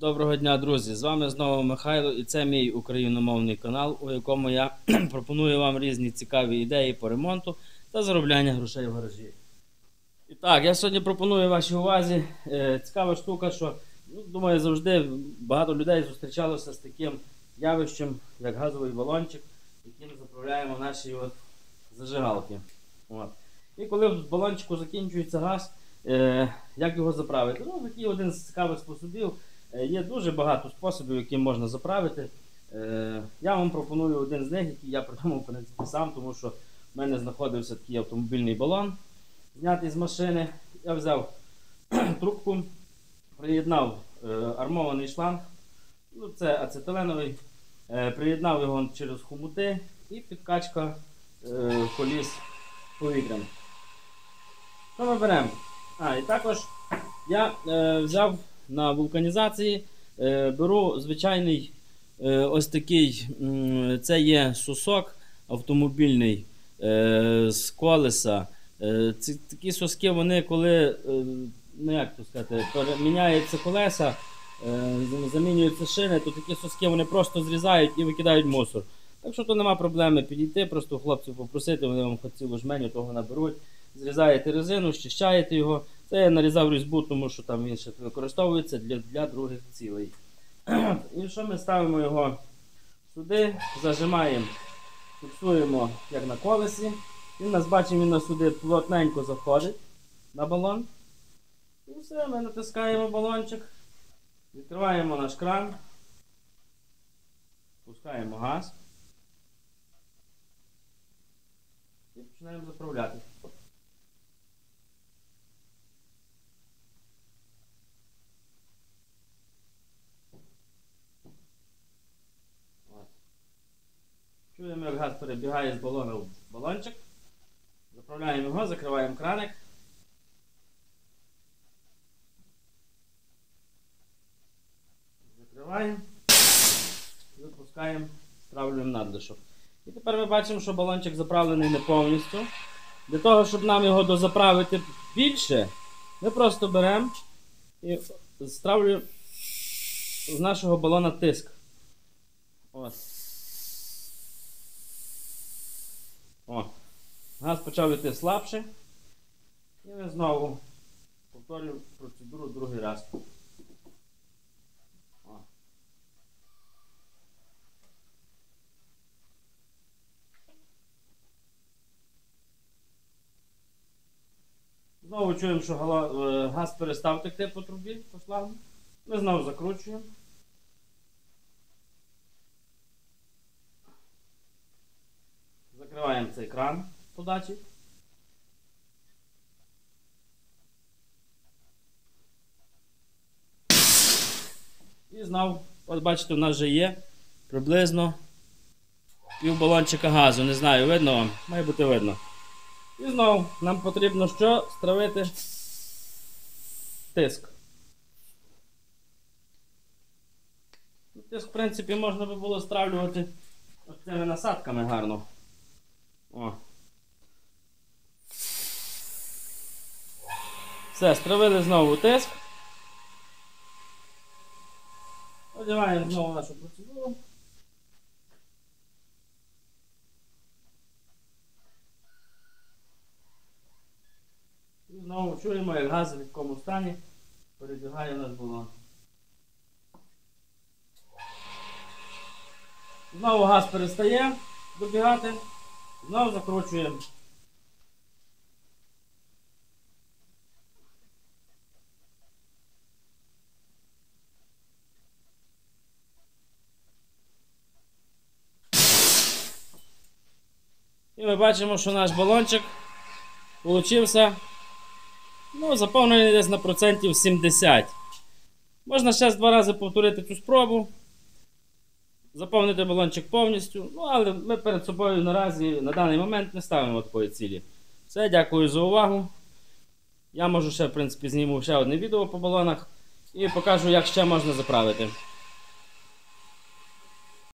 Доброго дня, друзі! З вами знову Михайло і це мій україномовний канал, у якому я пропоную вам різні цікаві ідеї по ремонту та заробляння грошей в гаражі. І так, я сьогодні пропоную вашій увазі е, цікава штука, що ну, думаю, завжди багато людей зустрічалося з таким явищем, як газовий балончик, яким заправляємо наші от зажигалки. От. І коли в балончику закінчується газ, е, як його заправити? Ну, такий один з цікавих способів. Е, Є дуже багато способів, яким можна заправити. Е, Я вам пропоную один з них, який я придумав в принципі, сам, тому що в мене знаходився такий автомобільний балон, знятий з машини. Я взяв трубку, приєднав е, армований шланг, ну, це ацетиленовий, приєднав його через хомути і підкачка коліс повітрям. Що ми беремо? А, і також я взяв на вулканізації, е, беру звичайний е, ось такий, це є сусок автомобільний е, з колеса. Ці, такі соски, вони коли, ну як то сказати, переміняються колеса, замінюються шини, то такі соски вони просто зрізають і викидають мусор. Так що то нема проблеми підійти, просто хлопців попросити, вони вам хоч цілу жменю того наберуть. Зрізаєте резину, щищаєте його. Це я нарізав різьбу, тому що там він ще використовується для, для других цілей. І що ми ставимо його сюди, зажимаємо, фіксуємо як на колесі. Він нас бачимо, він нас сюди плотненько заходить на балон. І все, ми натискаємо балончик, відкриваємо наш кран, пускаємо газ і починаємо заправляти. От. Газ перебігає з балона в балончик. Заправляємо його, закриваємо краник. Закриваємо. Запускаємо, стравлюємо надлишок. І тепер ми бачимо, що балончик заправлений не повністю. Для того, щоб нам його дозаправити більше, ми просто беремо і стравлюємо з нашого балона тиск. Ось. О. Газ почав йти слабше. І ми знову повторюємо процедуру другий раз. Знову чуємо, що е, газ перестав текти по трубі, по шлангу. Ми знову закручуємо. Закриваємо цей кран подачі. І знову, от бачите, у нас вже є приблизно пів балончика газу. Не знаю, видно вам? Має бути видно. І знову нам потрібно що? Стравити тиск. Ну, Тиск, в принципі, можна би було стравлювати цими насадками гарно. О. Все, стравили знову тиск. Одягаємо знову нашу процедуру. І знову чуємо, як газ в якому стані перебігає у нас балон. Знову газ перестає добігати, знову закручуємо. І ми бачимо, що наш балончик получився ну, заповнений десь на процентів 70. Можна ще два рази повторити цю спробу. Заповнити балончик повністю. Ну, але ми перед собою наразі на даний момент не ставимо такої цілі. Все, дякую за увагу. Я можу ще, в принципі, зніму ще одне відео по балонах і покажу, як ще можна заправити.